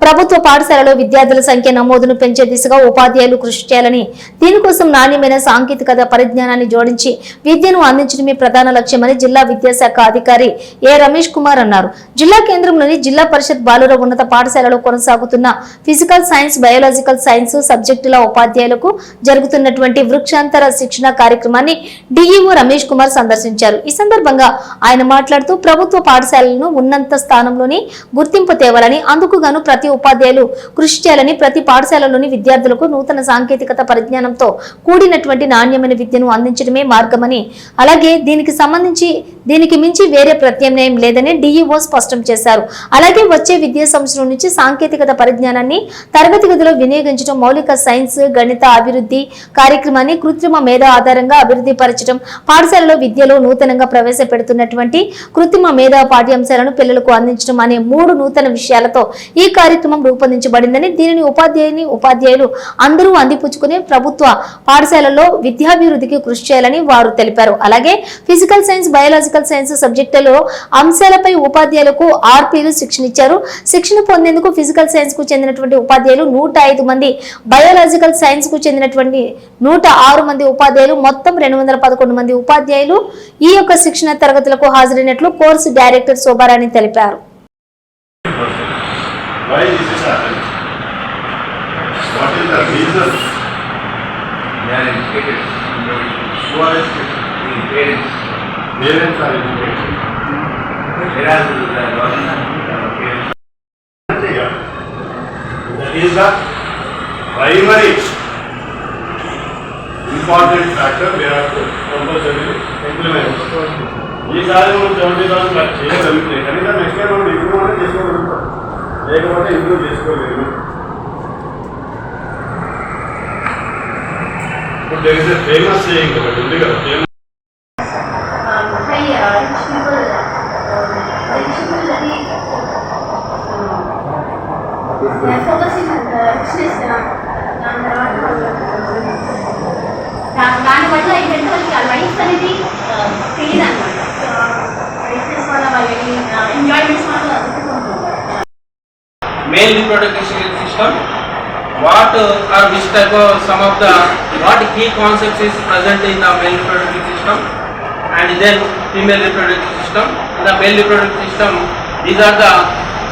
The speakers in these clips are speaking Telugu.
ప్రభుత్వ పాఠశాలలో విద్యార్థుల సంఖ్య నమోదును పెంచే దిశగా ఉపాధ్యాయులు కృషి చేయాలని దీనికోసం నాణ్యమైన సాంకేతికత పరిజ్ఞానాన్ని జోడించి విద్యను అందించడమే ప్రధాన లక్ష్యమని జిల్లా విద్యాశాఖ అధికారి ఏ రమేష్ కుమార్ అన్నారు. జిల్లా కేంద్రంలోని జిల్లా పరిషత్ బాలుర ఉన్నత పాఠశాలలో కొనసాగుతున్న ఫిజికల్ సైన్స్ బయోలాజికల్ సైన్స్ సబ్జెక్టుల ఉపాధ్యాయులకు జరుగుతున్నటువంటి వృక్షాంతర శిక్షణ కార్యక్రమాన్ని డిఈఓ రమేష్ కుమార్ సందర్శించారు. ఈ సందర్భంగా ఆయన మాట్లాడుతూ ప్రభుత్వ పాఠశాలలను ఉన్నత స్థానంలోని గుర్తింపు తేవాలని అందుకు గాను ప్రతి ఉపాధ్యాయులు కృషి చేయాలని ప్రతి పాఠశాలలోని విద్యార్థులకు నూతన సాంకేతికత పరిజ్ఞానంతో కూడినటువంటి నాణ్యమైన విద్యను అందించడమే మార్గమని. అలాగే దీనికి సంబంధించి దీనికి మించి వేరే ప్రత్యామ్నాయం లేదని డిఈఓ స్పష్టం చేశారు. అలాగే వచ్చే విద్యా సంవత్సరం నుంచి సాంకేతికత పరిజ్ఞానాన్ని తరగతి గదిలో వినియోగించడం మౌలిక సైన్స్ గణిత అభివృద్ధి కార్యక్రమాన్ని కృత్రిమ మేధ ఆధారంగా అభివృద్ధి పరచడం పాఠశాలలో విద్యలో నూతనంగా ప్రవేశపెడుతున్నటువంటి కృత్రిమ మేధ పాఠ్యాంశాలను పిల్లలకు అందించడం అనే మూడు నూతన విషయాలతో ఈ కార్యక్రమం రూపొందించబడిందని దీనిని ఉపాధ్యాయుని ఉపాధ్యాయులు అందరూ అందిపుచ్చుకుని ప్రభుత్వ పాఠశాలలో విద్యాభివృద్ధికి కృషి చేయాలని వారు తెలిపారు. అలాగే ఫిజికల్ సైన్స్ బయాలజికల్ సైన్స్ సబ్జెక్టులో అంశాలపై ఉపాధ్యాయులకు ఆర్పీలు శిక్షణ ఇచ్చారు శిక్షణ పొందేందుకు ఫిజికల్ సైన్స్కు చెందినటువంటి ఉపాధ్యాయులు నూట ఐదు మంది బయోలాజికల్ సైన్స్కు చెందినటువంటి నూట ఆరు మంది ఉపాధ్యాయులు మొత్తం రెండు వందల పదకొండు మంది ఉపాధ్యాయులు ఈ యొక్క శిక్షణ తరగతులకు హాజరైనట్లు కోర్సు డైరెక్టర్ శోభారాణి తెలిపారు What is the reason? They are educated. Who are educated? లేదని sir primary important factor compulsory implement ఈసారి మనం సెవెంటీ థౌసండ్ చేయగలుగుతున్నాయి కనీసం నెక్స్ట్ ఇయర్ మనం ఇంప్రూవ్ అనేది చేసుకోగలుగుతాం లేకపోతే ఇంప్రూవ్ చేసుకోలేము ఇప్పుడు ఫేమస్ చేయింగ్ ఒకటి ఉంది కదా yeah, focusing దాని తర్వాత దా- దానివల్ల ఏంటంటే వాళ్ళకి ఆ లైఫ్ అనేది తెలియదు అనమాట రిచ్నెస్ వల్ల వాళ్ళకి ఎంజాయ్మెంట్స్ వల్ల అందుకుంటుంటారు male reproductive system what uh, are which type of some of the what key concepts is present in the male reproductive system and then female reproductive system in the male reproductive system these are the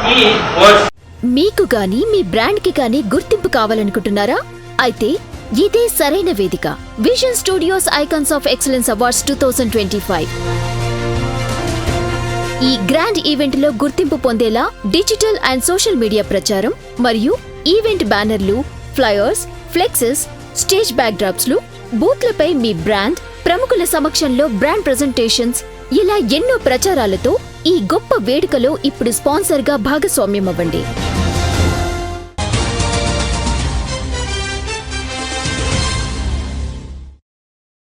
key words మీకు గాని మీ బ్రాండ్కి గాని గుర్తింపు కావాలనుకుంటున్నారా? అయితే ఇదే సరైన వేదిక. Vision Studios Icons of Excellence Awards two thousand twenty five ఈ గ్రాండ్ ఈవెంట్లో గుర్తింపు పొందేలా డిజిటల్ అండ్ సోషల్ మీడియా ప్రచారం మరియు ఈవెంట్ బ్యానర్లు ఫ్లయర్స్ ఫ్లెక్సెస్ స్టేజ్ బ్యాక్డ్రాప్స్లు బూత్లపై మీ బ్రాండ్ ప్రముఖుల సమక్షంలో బ్రాండ్ ప్రెజెంటేషన్స్ ఇలా ఎన్నో ప్రచారాలతో ఈ గొప్ప వేడుకలో ఇప్పుడు స్పాన్సర్గా భాగస్వామ్యం అవ్వండి